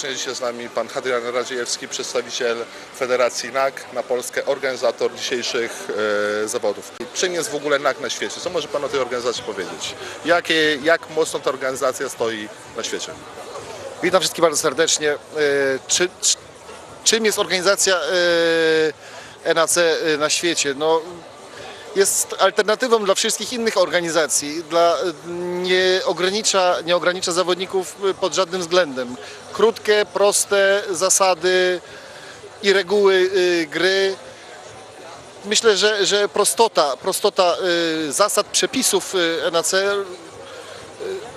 serdecznie. Dzisiaj z nami pan Hadrian Radziejewski, przedstawiciel Federacji NAG na Polskę, organizator dzisiejszych e, zawodów. Czym jest w ogóle NAG na świecie? Co może pan o tej organizacji powiedzieć? Jakie, jak mocno ta organizacja stoi na świecie? Witam wszystkich bardzo serdecznie. E, Czy, czy, czym jest organizacja e, NAC e, na świecie? No, jest alternatywą dla wszystkich innych organizacji. Dla, nie, ogranicza, nie ogranicza zawodników pod żadnym względem. Krótkie, proste zasady i reguły e, gry. Myślę, że, że prostota, prostota e, zasad, przepisów e, NAC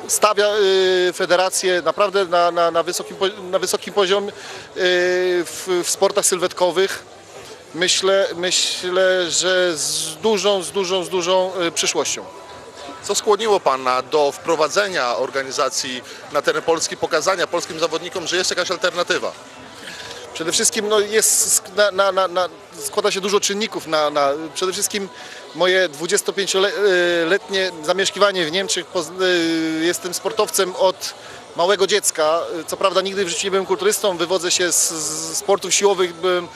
stawia y, federację naprawdę na, na, na, wysokim, na wysokim poziomie y, w, w sportach sylwetkowych. Myślę, myślę, że z dużą, z dużą, z dużą y, przyszłością. Co skłoniło pana do wprowadzenia organizacji na teren Polski, pokazania polskim zawodnikom, że jest jakaś alternatywa? Przede wszystkim no, jest, na, na, na, składa się dużo czynników. Na, na, przede wszystkim moje 25-letnie zamieszkiwanie w Niemczech. Y, Jestem sportowcem od małego dziecka. Co prawda nigdy w życiu nie byłem kulturystą, wywodzę się z, z sportów siłowych, byłem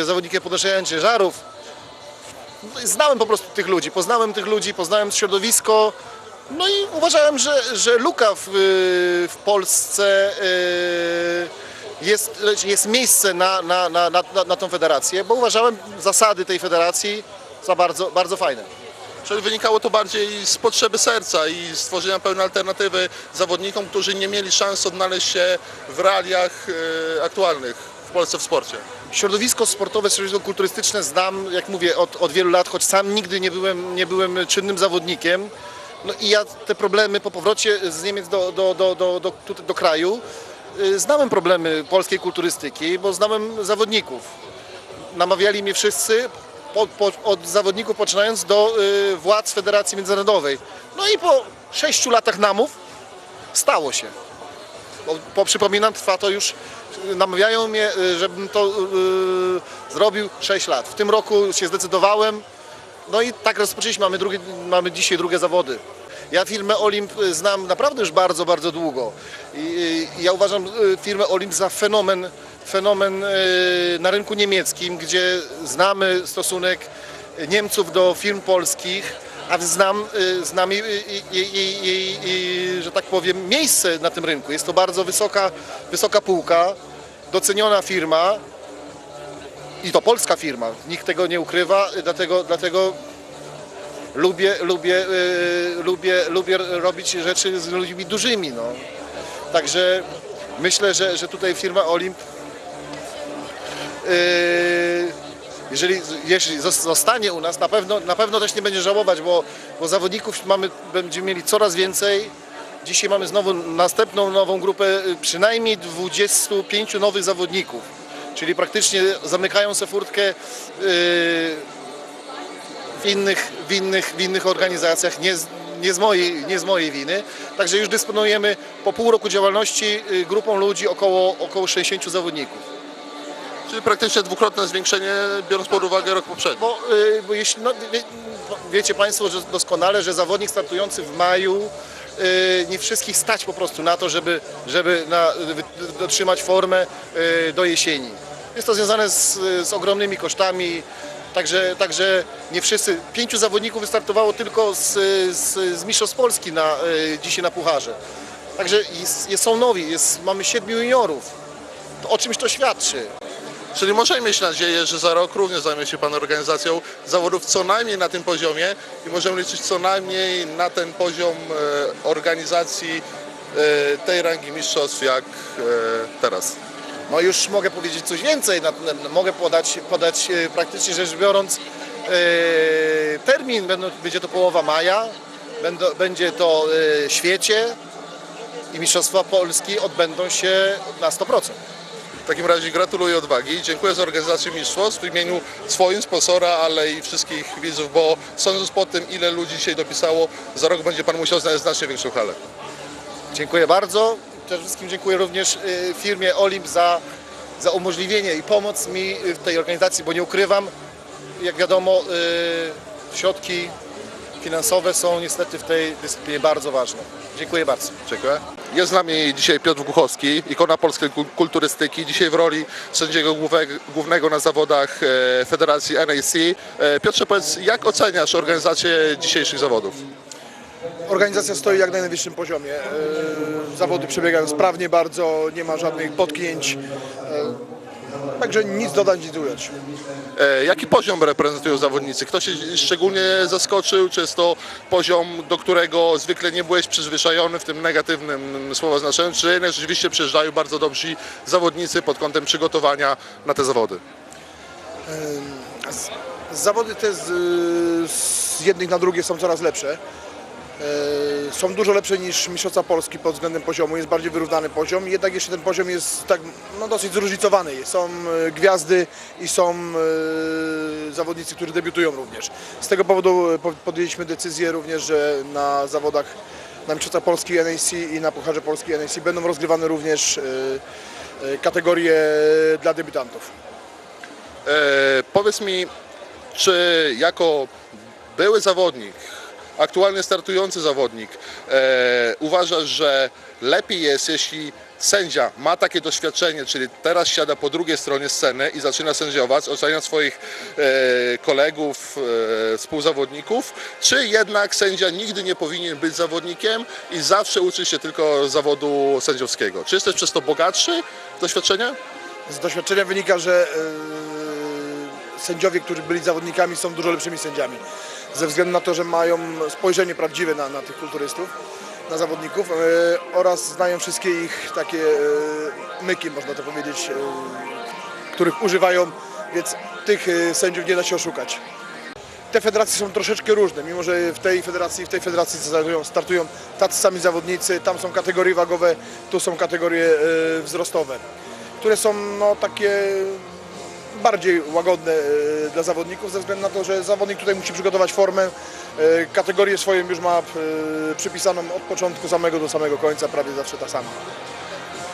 y, zawodnikiem podnoszenia ciężarów. Znałem po prostu tych ludzi, poznałem tych ludzi, poznałem środowisko. No i uważałem, że, że luka w, w Polsce y, jest, jest miejsce na, na, na, na, na tą federację, bo uważałem zasady tej federacji za bardzo, bardzo fajne. Czyli wynikało to bardziej z potrzeby serca i stworzenia pełnej alternatywy zawodnikom, którzy nie mieli szans odnaleźć się w realiach e, aktualnych w Polsce w sporcie. Środowisko sportowe, środowisko kulturystyczne znam, jak mówię, od, od wielu lat, choć sam nigdy nie byłem, nie byłem czynnym zawodnikiem. No i ja te problemy po powrocie z Niemiec do, do, do, do, do, tutaj do kraju, y, znałem problemy polskiej kulturystyki, bo znałem zawodników. Namawiali mnie wszyscy, po, po, od zawodników poczynając do y, władz Federacji Międzynarodowej. No i po sześciu latach namów stało się. Bo, bo przypominam, trwa to już, namawiają mnie, y, żebym to y, zrobił 6 lat. W tym roku się zdecydowałem, no i tak rozpoczęliśmy, mamy, mamy dzisiaj drugie zawody. Ja firmę Olimp y, znam naprawdę już bardzo, bardzo długo. I, i ja uważam y, firmę Olimp za fenomen, fenomen y, na rynku niemieckim, gdzie znamy stosunek Niemców do firm polskich, a znam, y, znam jej, jej, jej, jej, że tak powiem, miejsce na tym rynku. Jest to bardzo wysoka, wysoka półka, doceniona firma i to polska firma. Nikt tego nie ukrywa, y, dlatego, dlatego lubię, lubię, y, lubię, lubię robić rzeczy z ludźmi dużymi. No. Także myślę, że, że tutaj firma Olimp Yy, jeżeli, zostanie u nas, na pewno, na pewno też nie będzie żałować, bo, bo zawodników mamy, będziemy mieli coraz więcej. Dzisiaj mamy znowu następną nową grupę, y, przynajmniej 25 nowych zawodników, czyli praktycznie zamykają sobie furtkę yy, w innych, w innych, w innych organizacjach, nie nie, z mojej, nie z mojej winy. Także już dysponujemy po pół roku działalności y, grupą ludzi około, około 60 zawodników. Czyli praktycznie dwukrotne zwiększenie, biorąc pod uwagę rok poprzedni. Bo, y, bo jeśli, no, wie, wiecie Państwo że doskonale, że zawodnik startujący w maju y, nie wszystkich stać po prostu na to, żeby, żeby na, dotrzymać formę y, do jesieni. Jest to związane z, z ogromnymi kosztami, także, także nie wszyscy, pięciu zawodników wystartowało tylko z, z, z Mistrzostw Polski na, dzisiaj na Pucharze. Także jest, jest, są nowi, jest, mamy siedmiu juniorów. To o czymś to świadczy. Czyli możemy mieć nadzieję, że za rok również zajmie się Pan organizacją zawodów co najmniej na tym poziomie i możemy liczyć co najmniej na ten poziom e, organizacji e, tej rangi mistrzostw jak e, teraz. No już mogę powiedzieć coś więcej, mogę podać, podać praktycznie rzecz biorąc termin, będzie to połowa maja, będzie to świecie i Mistrzostwa Polski odbędą się na 100%. W takim razie gratuluję odwagi. Dziękuję za organizację mistrzostw w imieniu swoim, sponsora, ale i wszystkich widzów, bo sądząc po tym, ile ludzi dzisiaj dopisało, za rok będzie Pan musiał znaleźć znacznie większą halę. Dziękuję bardzo. Przede wszystkim dziękuję również e, firmie Olimp za, za umożliwienie i pomoc mi w tej organizacji, bo nie ukrywam, jak wiadomo, e, środki finansowe są niestety w tej dyscyplinie bardzo ważne. Dziękuję bardzo. Dziękuję. Jest z nami dzisiaj Piotr Głuchowski, ikona polskiej kul- kulturystyki, dzisiaj w roli sędziego głównego na zawodach e, Federacji NAC. E, Piotrze, powiedz, jak oceniasz organizację dzisiejszych zawodów? Organizacja stoi jak na najwyższym poziomie. E, Zawody przebiegają sprawnie bardzo, nie ma żadnych potknięć. E, Także nic dodać, nic ująć. E, Jaki poziom reprezentują zawodnicy? Kto się szczególnie zaskoczył? Czy jest to poziom, do którego zwykle nie byłeś przyzwyczajony w tym negatywnym słowa znaczeniu? Czy jednak rzeczywiście przyjeżdżają bardzo dobrzy zawodnicy pod kątem przygotowania na te zawody? Z- Zawody te z, z jednych na drugie są coraz lepsze. E, Są dużo lepsze niż Mistrzostwa Polski pod względem poziomu, jest bardziej wyrównany poziom, jednak jeszcze ten poziom jest tak no, dosyć zróżnicowany. Są e, gwiazdy i są e, zawodnicy, którzy debiutują również. Z tego powodu po- podjęliśmy decyzję również, że na zawodach na Mistrzostwa Polski NAC i na Pucharze Polski NAC będą rozgrywane również kategorie dla debiutantów. E, powiedz mi, czy jako były zawodnik, aktualnie startujący zawodnik, e, uważasz, że lepiej jest, jeśli sędzia ma takie doświadczenie, czyli teraz siada po drugiej stronie sceny i zaczyna sędziować, ocenia swoich e, kolegów, e, współzawodników, czy jednak sędzia nigdy nie powinien być zawodnikiem i zawsze uczy się tylko zawodu sędziowskiego? Czy jesteś przez to bogatszy doświadczenia? Z doświadczenia wynika, że e, sędziowie, którzy byli zawodnikami, są dużo lepszymi sędziami. Ze względu na to, że mają spojrzenie prawdziwe na, na tych kulturystów, na zawodników e, oraz znają wszystkie ich takie e, myki, można to powiedzieć, e, których używają, więc tych sędziów nie da się oszukać. Te federacje są troszeczkę różne, mimo że w tej federacji, w tej federacji startują, startują tacy sami zawodnicy, tam są kategorie wagowe, tu są kategorie wzrostowe, które są no, takie bardziej łagodne e, dla zawodników, ze względu na to, że zawodnik tutaj musi przygotować formę, e, kategorię swoją już ma e, przypisaną od początku samego do samego końca, prawie zawsze ta sama.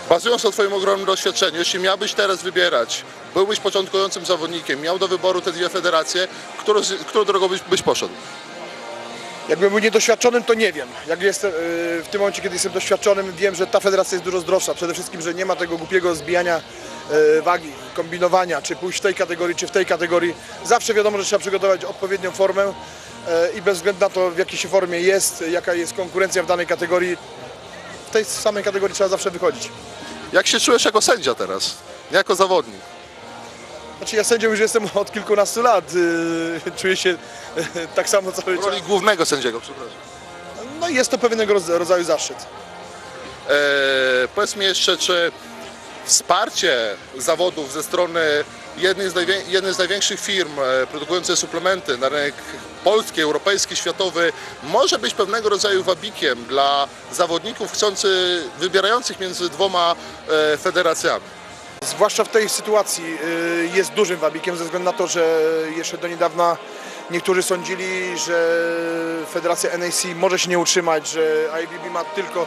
Bazując na Twoim ogromnym doświadczeniu, jeśli miałbyś teraz wybierać, byłbyś początkującym zawodnikiem, miał do wyboru te dwie federacje, którą, którą drogą byś, byś poszedł? Jakbym był niedoświadczonym, to nie wiem. Jak jestem, w tym momencie, kiedy jestem doświadczonym, wiem, że ta federacja jest dużo zdrowsza. Przede wszystkim, że nie ma tego głupiego zbijania wagi, kombinowania, czy pójść w tej kategorii, czy w tej kategorii. Zawsze wiadomo, że trzeba przygotować odpowiednią formę e, i bez względu na to, w jakiej się formie jest, jaka jest konkurencja w danej kategorii, w tej samej kategorii trzeba zawsze wychodzić. Jak się czujesz jako sędzia teraz? Nie jako zawodnik? Znaczy ja sędzią już jestem od kilkunastu lat. e, Czuję się e, tak samo cały W czas. roli głównego sędziego, przepraszam. No i jest to pewnego rodza- rodzaju zaszczyt. Eee, powiedz mi jeszcze, czy wsparcie zawodów ze strony jednej z, jednej z największych firm e, produkujących suplementy na rynek polski, europejski, światowy może być pewnego rodzaju wabikiem dla zawodników chcący, wybierających między dwoma e, federacjami? Zwłaszcza w tej sytuacji y, jest dużym wabikiem ze względu na to, że jeszcze do niedawna niektórzy sądzili, że Federacja NAC może się nie utrzymać, że IBB ma tylko,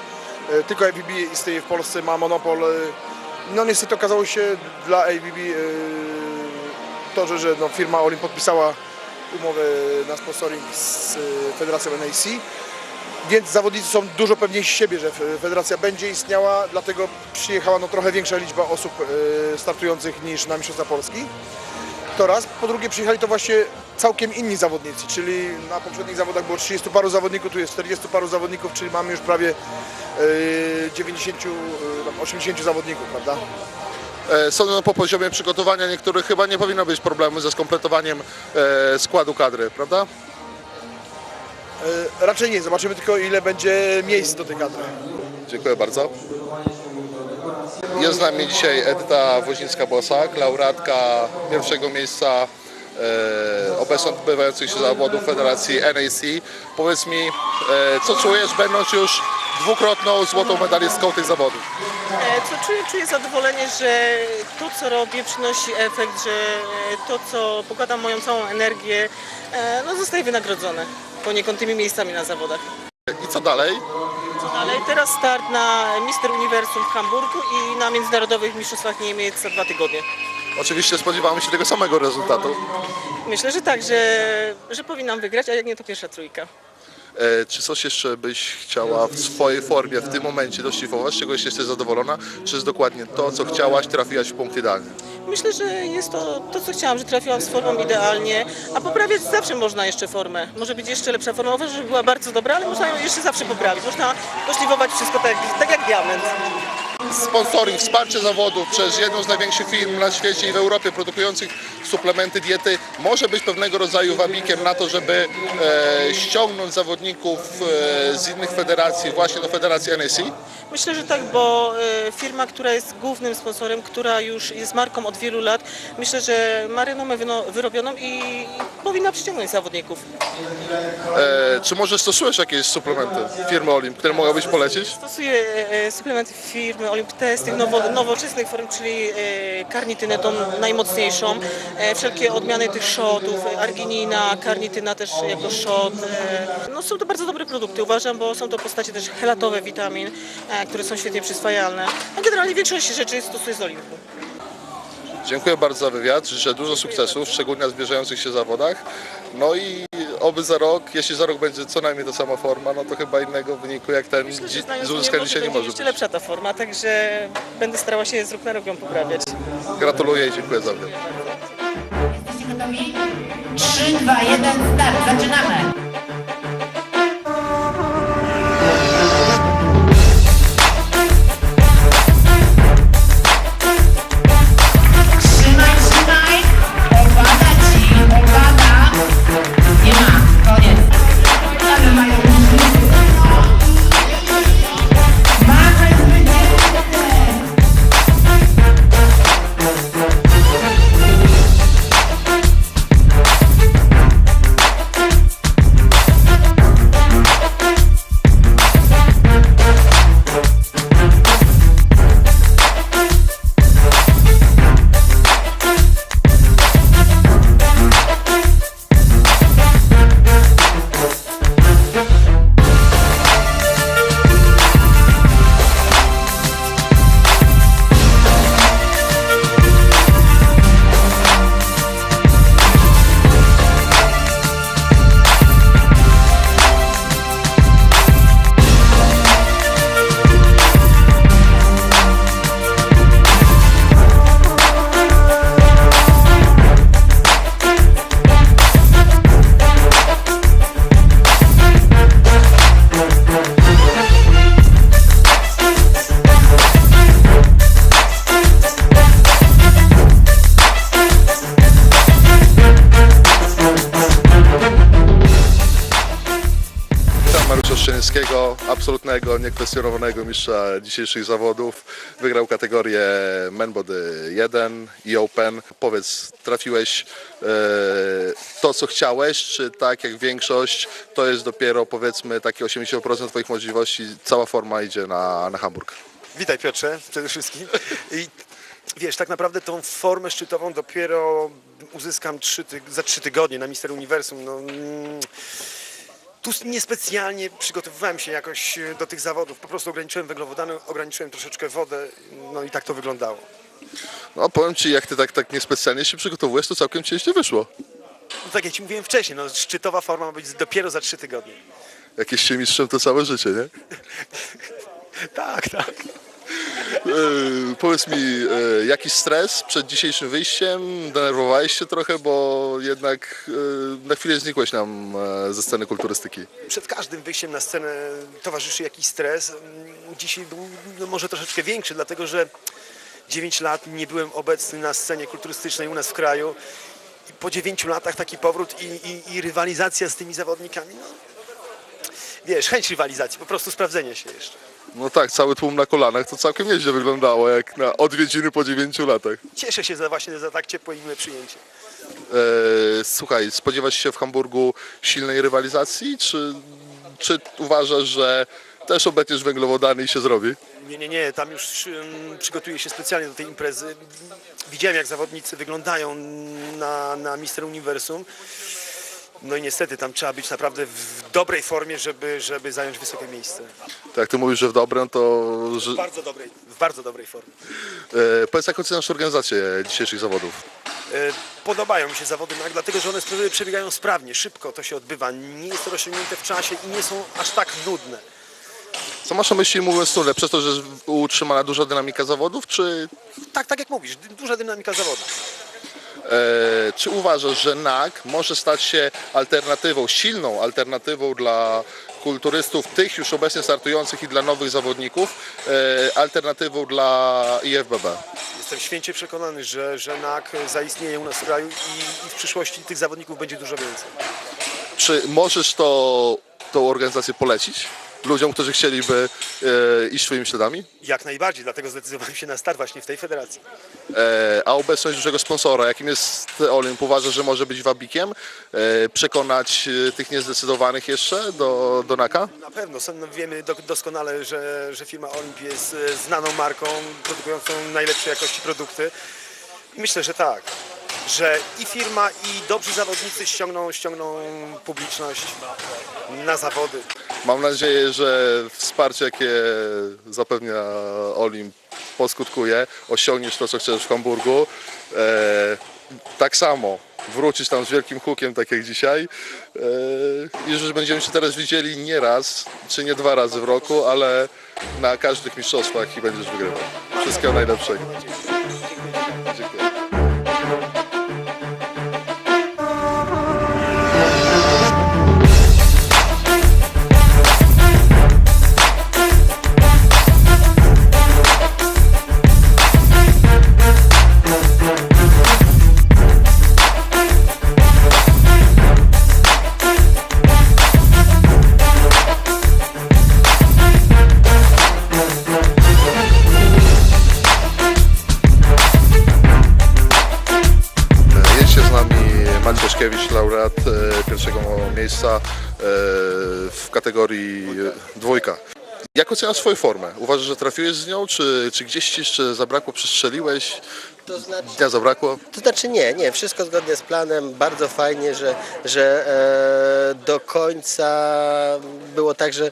tylko IBB istnieje w Polsce, ma monopol. Y. No niestety okazało się dla IBB y, to, że, że no, firma Olim podpisała umowę na sponsoring z y, Federacją NAC. Więc zawodnicy są dużo pewniejsi siebie, że federacja będzie istniała, dlatego przyjechała no, trochę większa liczba osób e, startujących niż na Mistrzostwa Polski. To raz. Po drugie przyjechali to właśnie całkiem inni zawodnicy, czyli na poprzednich zawodach było 30 paru zawodników, tu jest 40 paru zawodników, czyli mamy już prawie e, 90, e, tam 80 zawodników, prawda? E, Sądząc po poziomie przygotowania niektórych chyba nie powinno być problemu ze skompletowaniem e, składu kadry, prawda? E, Raczej nie, zobaczymy tylko ile będzie miejsc do tej kadry. Dziękuję bardzo. Jest z nami dzisiaj Edyta Woźnicka-Bosak, laureatka pierwszego miejsca e, obecnie odbywających się zawodów Federacji NAC. Powiedz mi, e, co czujesz, będąc już dwukrotną złotą medalistką tych zawodów? E, Co czuję? Czuję zadowolenie, że to, co robię, przynosi efekt, że e, to, co pokładam moją całą energię, e, no, zostaje wynagrodzone poniekąd tymi miejscami na zawodach. I co dalej? Co dalej? Teraz start na Mister Uniwersum w Hamburgu i na Międzynarodowych Mistrzostwach Niemiec za dwa tygodnie. Oczywiście spodziewamy się tego samego rezultatu. Myślę, że tak, że, że powinnam wygrać, a jak nie, to pierwsza trójka. E, Czy coś jeszcze byś chciała w swojej formie w tym momencie doszlifować, z czego jesteś zadowolona? Czy jest dokładnie to, co chciałaś, trafiłaś w punkt idealny? Myślę, że jest to to, co chciałam, że trafiłam z formą idealnie, a poprawiać zawsze można jeszcze formę. Może być jeszcze lepsza forma. Uważam, że była bardzo dobra, ale można ją jeszcze zawsze poprawić. Można poszlifować wszystko tak, tak jak diament. Sponsoring, wsparcie zawodów przez jedną z największych firm na świecie i w Europie produkujących suplementy diety może być pewnego rodzaju wabikiem na to, żeby e, ściągnąć zawodników e, z innych federacji właśnie do federacji NSI. Myślę, że tak, bo e, firma, która jest głównym sponsorem, która już jest marką od wielu lat, myślę, że ma renomę wyrobioną i powinna przyciągnąć zawodników. E, czy może stosujesz jakieś suplementy firmy Olimp, które mogłabyś polecić? Stosuję e, suplementy firmy Olymp Test, tych nowo, nowoczesnych form, czyli e, karnitynę tą najmocniejszą, e, wszelkie odmiany tych shotów, e, arginina, karnityna też jako shot. E, no są to bardzo dobre produkty uważam, bo są to postacie też helatowe witamin, e, które są świetnie przyswajalne. A generalnie większość rzeczy stosuję z Olimpu. Dziękuję bardzo za wywiad, życzę dużo sukcesów, szczególnie na zbliżających się zawodach. No i oby za rok, jeśli za rok będzie co najmniej ta sama forma, no to chyba innego wyniku jak ten Myślę, dzi- z uzyskania dzisiaj nie może jeszcze być. lepsza ta forma, także będę starała się z rok na rok ją poprawiać. Gratuluję i dziękuję za wywiad. Jesteście gotowi? 3, 2, 1, start, zaczynamy! Niekwestionowanego mistrza dzisiejszych zawodów. Wygrał kategorię Men Body 1 i Open. Powiedz, trafiłeś e, to, co chciałeś, czy tak jak większość, to jest dopiero powiedzmy takie 80% Twoich możliwości, cała forma idzie na, na Hamburg? Witaj Piotrze, przede wszystkim. I wiesz, tak naprawdę tą formę szczytową dopiero uzyskam za trzy tygodnie na Mister Uniwersum. No, mm, tu niespecjalnie przygotowywałem się jakoś e, do tych zawodów. Po prostu ograniczyłem węglowodany, ograniczyłem troszeczkę wodę, no i tak to wyglądało. No powiem Ci, jak Ty tak, tak niespecjalnie się przygotowujesz, to całkiem Ci wyszło. No, tak jak Ci mówiłem wcześniej, no, szczytowa forma ma być dopiero za trzy tygodnie. Jakieś się mistrzem to całe życie, nie? Tak, tak. E, powiedz mi, e, jaki stres przed dzisiejszym wyjściem? Denerwowałeś się trochę, bo jednak e, na chwilę znikłeś nam ze sceny kulturystyki. Przed każdym wyjściem na scenę towarzyszy jakiś stres. Dzisiaj był no, może troszeczkę większy, dlatego że 9 lat nie byłem obecny na scenie kulturystycznej u nas w kraju. I po 9 latach taki powrót i, i, i rywalizacja z tymi zawodnikami. No, wiesz, chęć rywalizacji, po prostu sprawdzenie się jeszcze. No tak, cały tłum na kolanach to całkiem nieźle wyglądało, jak na odwiedziny po 9 latach. Cieszę się za właśnie za tak ciepłe i miłe przyjęcie. E, słuchaj, spodziewasz się w Hamburgu silnej rywalizacji, czy, czy uważasz, że też obetniesz węglowodany i się zrobi? Nie, nie, nie, tam już ym, przygotuję się specjalnie do tej imprezy. Widziałem, jak zawodnicy wyglądają na, na Mister Uniwersum. No i niestety tam trzeba być naprawdę w dobrej formie, żeby, żeby zająć wysokie miejsce. Tak jak ty mówisz, że w dobrym, to... Że, W bardzo dobrej, w bardzo dobrej formie. e, powiedz, jak oceniasz organizację dzisiejszych zawodów? E, Podobają mi się zawody NAK, dlatego że one przebiegają sprawnie, szybko to się odbywa, nie jest to rozciągnięte w czasie i nie są aż tak nudne. Co masz na myśli mówiąc tyle? Przez to, że jest utrzymana duża dynamika zawodów, czy Tak, tak jak mówisz, dy- duża dynamika zawodu. E, czy uważasz, że NAK może stać się alternatywą, silną alternatywą dla kulturystów, tych już obecnie startujących i dla nowych zawodników, e, alternatywą dla IFBB? Jestem święcie przekonany, że, że NAK zaistnieje u nas w kraju i, i w przyszłości tych zawodników będzie dużo więcej. Czy możesz to, tą organizację polecić ludziom, którzy chcieliby e, iść swoimi śladami? Jak najbardziej, dlatego zdecydowałem się na start właśnie w tej federacji. E, a obecność dużego sponsora, jakim jest Olymp, uważa, że może być wabikiem, e, przekonać e, tych niezdecydowanych jeszcze do, do NAKA? Na pewno, no, wiemy do, doskonale, że, że firma Olimp jest e, znaną marką, produkującą najlepszej jakości produkty. Myślę, że tak, że i firma, i dobrzy zawodnicy ściągną, ściągną publiczność na zawody. Mam nadzieję, że wsparcie, jakie zapewnia Olimp, poskutkuje. Osiągniesz to, co chcesz w Hamburgu. E, tak samo wrócisz tam z wielkim hukiem, tak jak dzisiaj. E, I że będziemy się teraz widzieli nie raz, czy nie dwa razy w roku, ale na każdych mistrzostwach i będziesz wygrywał. Wszystkiego najlepszego. Nami Maciej Leszkiewicz, laureat e, pierwszego miejsca e, w kategorii dwójka. Jak oceniasz swoją formę? Uważasz, że trafiłeś z nią, czy, czy gdzieś ci jeszcze zabrakło, przestrzeliłeś? To znaczy, Dnia zabrakło? to znaczy nie, nie, wszystko zgodnie z planem, bardzo fajnie, że, że e, do końca było tak, że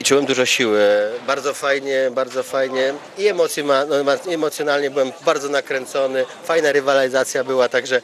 i czułem dużo siły, bardzo fajnie, bardzo fajnie i no, emocjonalnie byłem bardzo nakręcony, fajna rywalizacja była, także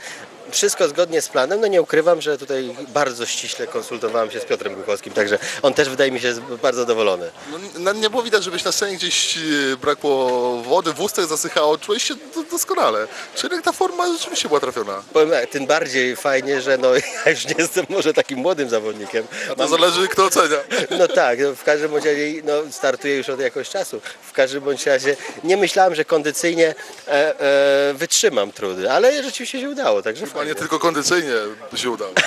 wszystko zgodnie z planem, no nie ukrywam, że tutaj bardzo ściśle konsultowałem się z Piotrem Buchowskim, także on też wydaje mi się jest bardzo zadowolony. No, na- nie było widać, żebyś na scenie gdzieś e, brakło wody, w ustach zasychało, czułeś się do, doskonale. Czyli ta forma rzeczywiście była trafiona. Powiem tak, tym bardziej fajnie, że no, ja już nie jestem może takim młodym zawodnikiem. A to zależy kto ocenia. No tak, no w każdym bądź razie no, startuję już od jakiegoś czasu. W każdym bądź razie nie myślałem, że kondycyjnie e, e, wytrzymam trudy, ale rzeczywiście się udało, także fajnie. Nie tylko kondycyjnie się udało.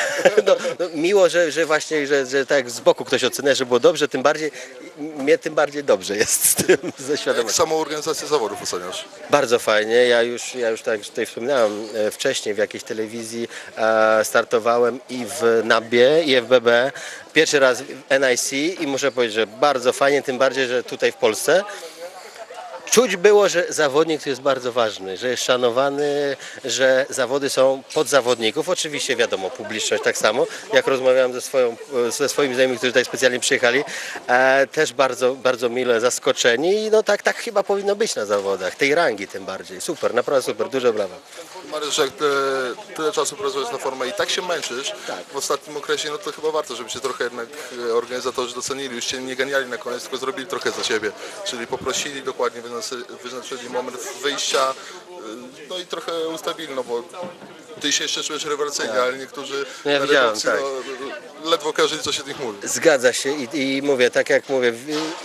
No, no, miło, że, że właśnie, że, że tak z boku ktoś ocenia, że było dobrze, tym bardziej, mnie tym bardziej dobrze jest z tym, ze Jak świadomością. samą organizację zawodów oceniasz? Bardzo fajnie. Ja już, ja już tak jak tutaj wspominałem e, wcześniej w jakiejś telewizji e, startowałem i w NABie i FBB. Pierwszy raz w NIC i muszę powiedzieć, że bardzo fajnie, tym bardziej, że tutaj w Polsce. Czuć było, że zawodnik tu jest bardzo ważny, że jest szanowany, że zawody są pod zawodników. Oczywiście wiadomo, publiczność tak samo. Jak rozmawiałem ze, swoją, ze swoimi znajomymi, którzy tutaj specjalnie przyjechali, e, też bardzo, bardzo mile zaskoczeni i no tak, tak chyba powinno być na zawodach, tej rangi tym bardziej. Super, naprawdę super, duże brawa. Mariusz, jak tyle, tyle czasu pracujesz na formę i tak się męczysz w ostatnim okresie, no to chyba warto, żeby się trochę jednak e, organizatorzy docenili, już cię nie ganiali na koniec, tylko zrobili trochę za siebie, czyli poprosili dokładnie, wyznaczyli moment wyjścia, e, no i trochę ustawili, no bo ty się jeszcze czujesz rewelacyjnie, ale niektórzy No ja widziałem, redakcji, tak. no, ledwo każdy co się z nich mówi. Zgadza się i, i mówię, tak jak mówię,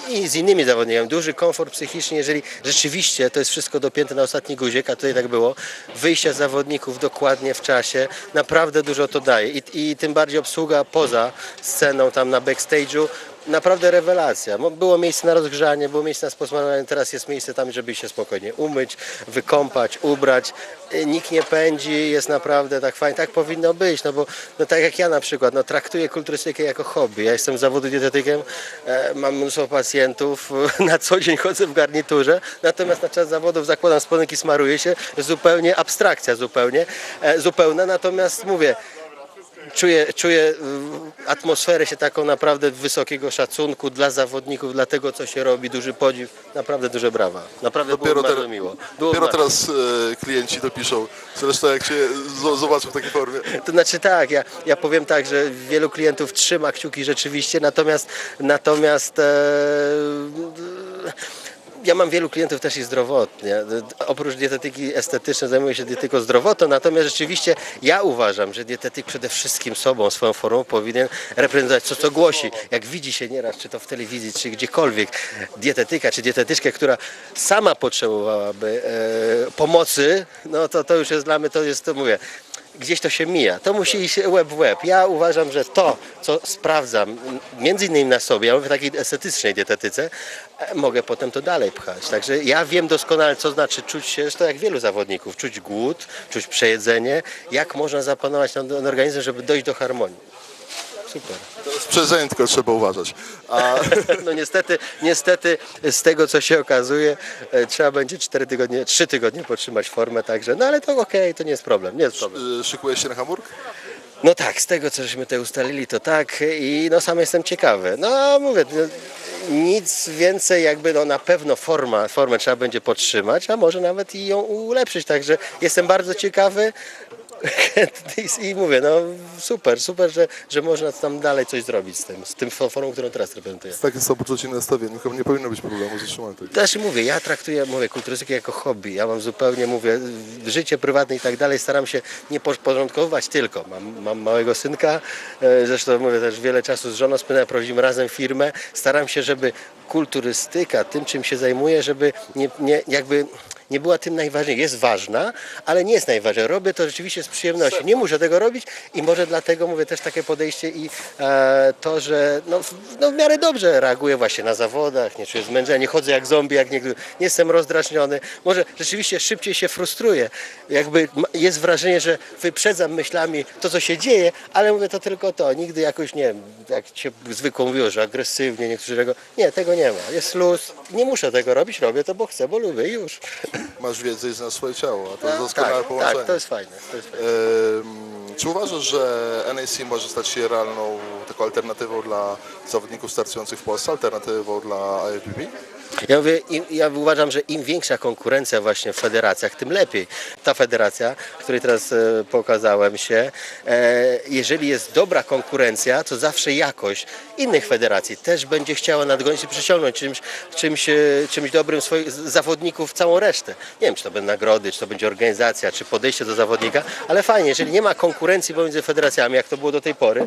i z innymi zawodnikami, duży komfort psychiczny, jeżeli rzeczywiście to jest wszystko dopięte na ostatni guzik, a tutaj tak było, wyjścia zawodników dokładnie w czasie, naprawdę dużo to daje i, i tym bardziej obsługa poza sceną, tam na backstage'u, naprawdę rewelacja. Było miejsce na rozgrzanie, było miejsce na sposmarowanie, teraz jest miejsce tam, żeby się spokojnie umyć, wykąpać, ubrać. Y, Nikt nie pędzi, jest naprawdę tak fajnie, tak powinno być, no bo no tak jak ja na przykład, no traktuję kulturystykę jako hobby. Ja jestem zawodu dietetykiem, e, mam mnóstwo pacjentów, na co dzień chodzę w garniturze, natomiast na czas zawodów zakładam spodenki, smaruję się, zupełnie abstrakcja zupełnie, e, zupełna, natomiast mówię, czuję, czuję atmosferę się taką naprawdę wysokiego szacunku dla zawodników, dla tego, co się robi, duży podziw, naprawdę duże brawa. Naprawdę Dopiero, było bardzo miło. Było dopiero teraz e, klienci dopiszą, zresztą jak się z- zobaczą w takiej formie. To znaczy tak, ja, ja powiem tak, że wielu klientów trzyma kciuki rzeczywiście, natomiast natomiast e, ja mam wielu klientów też i zdrowotnie. Oprócz dietetyki estetycznej zajmuję się dietetyką zdrowotną, natomiast rzeczywiście ja uważam, że dietetyk przede wszystkim sobą, swoją formą powinien reprezentować to, co głosi. Jak widzi się nieraz, czy to w telewizji, czy gdziekolwiek, dietetyka, czy dietetyczkę, która sama potrzebowałaby e, pomocy, no to to już jest dla mnie, to jest, to mówię, gdzieś to się mija. To musi iść łeb w łeb. Ja uważam, że to, co sprawdzam, między innymi na sobie, ja mówię w takiej estetycznej dietetyce, e, mogę potem to dalej pchać. Także ja wiem doskonale, co znaczy czuć się, zresztą jak wielu zawodników, czuć głód, czuć przejedzenie, jak można zapanować nad organizmem, żeby dojść do harmonii. Super. Tylko trzeba uważać. A No niestety, niestety z tego co się okazuje, e, trzeba będzie 4 tygodnie, 3 tygodnie podtrzymać formę, także, no ale to okej, to nie jest problem, nie jest problem. e, szykujesz się na Hamburg? No tak, z tego co żeśmy tutaj ustalili, to tak i no sam jestem ciekawy. No mówię, no, nic więcej jakby no na pewno forma, formę trzeba będzie podtrzymać, a może nawet i ją ulepszyć, także jestem bardzo ciekawy i, i mówię, no super, super, że, że można tam dalej coś zrobić z tym, z tym formą, którą teraz reprezentuję. Z takim samopoczuciem nastawieniem chyba nie powinno być problemu z utrzymaniem tego. Też mówię, ja traktuję mówię, kulturystykę jako hobby. Ja mam zupełnie, mówię, życie prywatne i tak dalej. Staram się nie podporządkowywać tylko. Mam, mam małego synka, e, zresztą mówię też wiele czasu z żoną spędzam, prowadzimy razem firmę. Staram się, żeby kulturystyka, tym czym się zajmuję, żeby nie, nie, jakby nie była tym najważniejsza. Jest ważna, ale nie jest najważniejsza. Robię to rzeczywiście z przyjemnością. Nie muszę tego robić i może dlatego mówię też takie podejście i e, to, że no, w- no w miarę dobrze reaguję właśnie na zawodach, nie czuję zmęczenia, nie chodzę jak zombie, jak niektórzy, nie jestem rozdrażniony. Może rzeczywiście szybciej się frustruję. Jakby jest wrażenie, że wyprzedzam myślami to, co się dzieje, ale mówię to tylko to. Nigdy jakoś, nie wiem, jak się zwykło mówiło, że agresywnie, niektórzy tego, nie, tego nie ma. Jest luz, nie muszę tego robić, robię to, bo chcę, bo lubię już. Masz wiedzę i znasz swoje ciało, a to jest No, doskonałe tak, połączenie. tak, to jest fajne. To jest fajne. Ehm, Czy uważasz, że NAC może stać się realną taką alternatywą dla zawodników startujących w Polsce, alternatywą dla IFBB? Ja, mówię, im, ja uważam, że im większa konkurencja właśnie w federacjach, tym lepiej. Ta federacja, której teraz e, pokazałem się, e, jeżeli jest dobra konkurencja, to zawsze jakość innych federacji też będzie chciała nadgonić i przyciągnąć czymś, czymś, e, czymś dobrym swoich zawodników, całą resztę. Nie wiem, czy to będą nagrody, czy to będzie organizacja, czy podejście do zawodnika, ale fajnie, jeżeli nie ma konkurencji pomiędzy federacjami, jak to było do tej pory,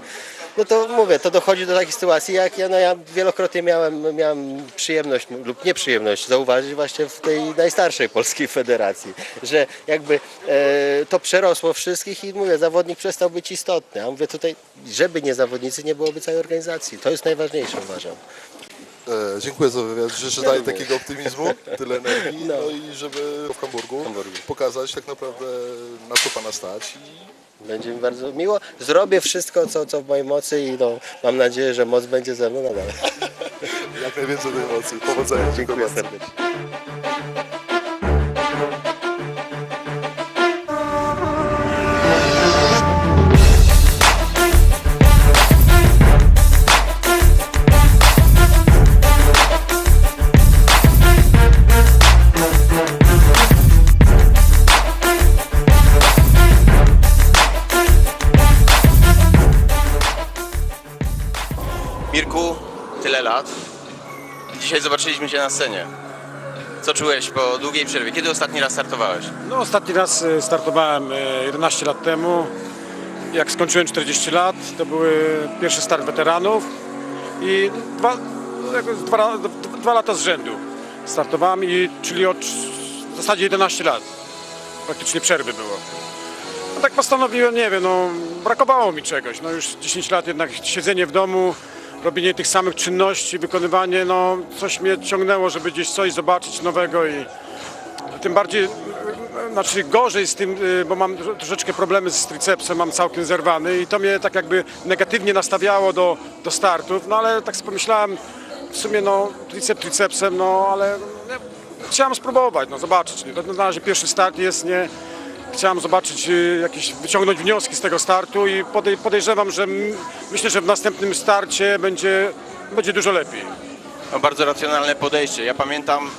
no to mówię, to dochodzi do takiej sytuacji, jak ja, no ja wielokrotnie miałem, miałem przyjemność lub nieprzyjemność zauważyć właśnie w tej najstarszej polskiej federacji, że jakby e, to przerosło wszystkich i mówię, zawodnik przestał być istotny, a mówię tutaj, żeby nie zawodnicy, nie byłoby całej organizacji. To jest najważniejsze uważam. E, dziękuję za wywiad. Życzę dalej takiego optymizmu, tyle energii, no. i żeby w Hamburgu, Hamburgu. pokazać tak naprawdę na co Pana stać. I Będzie mi bardzo miło. Zrobię wszystko, co, co w mojej mocy i no, mam nadzieję, że moc będzie ze mną nadal. jak najwięcej tej emocji. Powodzenia. Dziękuję serdecznie. Dzisiaj zobaczyliśmy Cię na scenie. Co czułeś po długiej przerwie? Kiedy ostatni raz startowałeś? No, ostatni raz e, startowałem e, 11 lat temu. Jak skończyłem 40 lat, to były pierwszy start weteranów i dwa, dwa, dwa lata z rzędu startowałem, i, czyli od w zasadzie 11 lat. Praktycznie przerwy było. No tak postanowiłem, nie wiem, no brakowało mi czegoś. No już 10 lat jednak siedzenie w domu, robienie tych samych czynności, wykonywanie, no coś mnie ciągnęło, żeby gdzieś coś zobaczyć nowego i tym bardziej, znaczy gorzej z tym, e, bo mam tro- troszeczkę problemy z tricepsem, mam całkiem zerwany i to mnie tak jakby negatywnie nastawiało do, do startów, no ale tak sobie pomyślałem, w sumie no tricep tricepsem, no ale no, chciałem spróbować, no zobaczyć, na razie pierwszy start jest, nie, chciałem zobaczyć, y, jakieś, wyciągnąć wnioski z tego startu i podej, podejrzewam, że myślę, że w następnym starcie będzie, będzie dużo lepiej. No, bardzo racjonalne podejście. Ja pamiętam,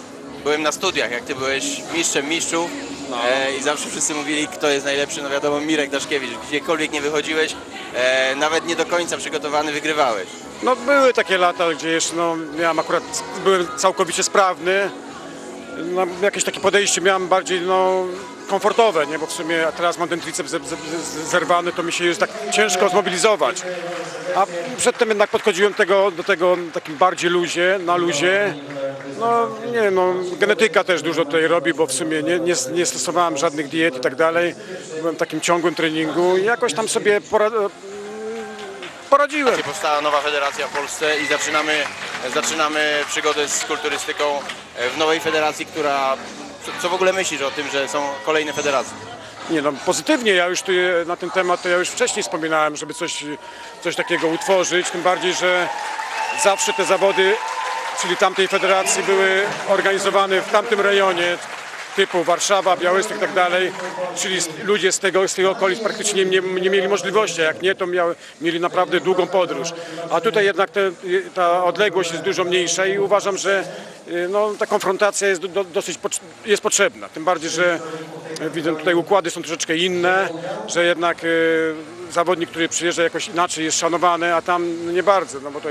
byłem na studiach, jak ty byłeś mistrzem mistrzów e, i zawsze wszyscy mówili, kto jest najlepszy. No wiadomo, Mirek Daszkiewicz. Gdziekolwiek nie wychodziłeś, e, nawet nie do końca przygotowany, wygrywałeś. No były takie lata, gdzie jeszcze no, miałem akurat, byłem całkowicie sprawny. No, jakieś takie podejście miałem bardziej no, komfortowe, nie? bo w sumie teraz mam ten ze- zerwany, to mi się jest tak ciężko zmobilizować. A przedtem jednak podchodziłem tego, do tego takim bardziej luzie, na luzie. No nie no, genetyka też dużo tutaj robi, bo w sumie nie, nie, nie stosowałem żadnych diet i tak dalej. Byłem w takim ciągłym treningu i jakoś tam sobie pora, poradziłem. Powstała nowa federacja w Polsce i zaczynamy, zaczynamy przygodę z kulturystyką w nowej federacji, która... co- Co w ogóle myślisz o tym, że są kolejne federacje? Nie no, pozytywnie, ja już tu e, na ten temat to ja już wcześniej wspominałem, żeby coś, coś takiego utworzyć, tym bardziej, że zawsze te zawody, czyli tamtej federacji były organizowane w tamtym rejonie, typu Warszawa, Białystok i tak dalej, czyli ludzie z tego, z tych okolic praktycznie nie, nie mieli możliwości, a jak nie, to miały, mieli naprawdę długą podróż. A tutaj jednak te, ta odległość jest dużo mniejsza i uważam, że y, no, ta konfrontacja jest do, do, dosyć jest potrzebna. Tym bardziej, że y, widzę tutaj układy są troszeczkę inne, że jednak y, zawodnik, który przyjeżdża jakoś inaczej jest szanowany, a tam nie bardzo, no bo to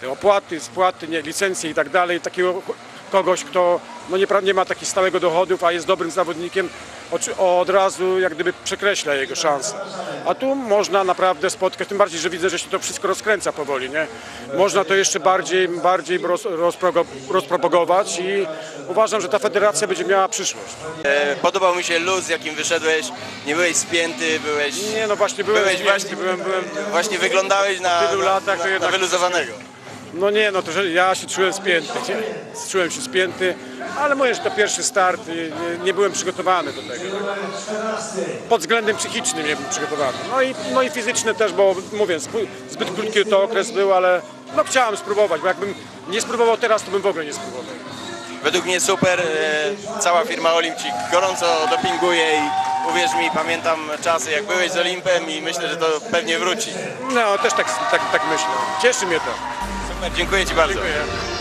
te opłaty, spłaty, nie, licencje i tak dalej, takiego kogoś, kto no nie, nie ma takich stałego dochodów, a jest dobrym zawodnikiem, od razu jak gdyby przekreśla jego szanse. A tu można naprawdę spotkać, tym bardziej, że widzę, że się to wszystko rozkręca powoli, nie? Można to jeszcze bardziej, bardziej roz, rozpropagować i uważam, że ta federacja będzie miała przyszłość. E, Podobał mi się luz, z jakim wyszedłeś, nie byłeś spięty, byłeś... Nie no właśnie byłem, Byłeś właśnie, byłem, byłem właśnie wyglądałeś na, tylu na, latach na, na jednak- wyluzowanego. No nie, no to że ja się czułem spięty, nie? czułem się spięty, ale mówię, że to pierwszy start i nie, nie byłem przygotowany do tego. Pod względem psychicznym nie byłem przygotowany. No i, no i fizyczny też, bo mówię, zbyt, zbyt krótki to okres był, ale no chciałem spróbować, bo jakbym nie spróbował teraz, to bym w ogóle nie spróbował. Według mnie super, e, cała firma Olimp ci gorąco dopinguje i uwierz mi, pamiętam czasy jak byłeś z Olimpem i myślę, że to pewnie wróci. No też tak, tak, tak myślę. Cieszy mnie to. Super, dziękuję ci bardzo. Dziękuję.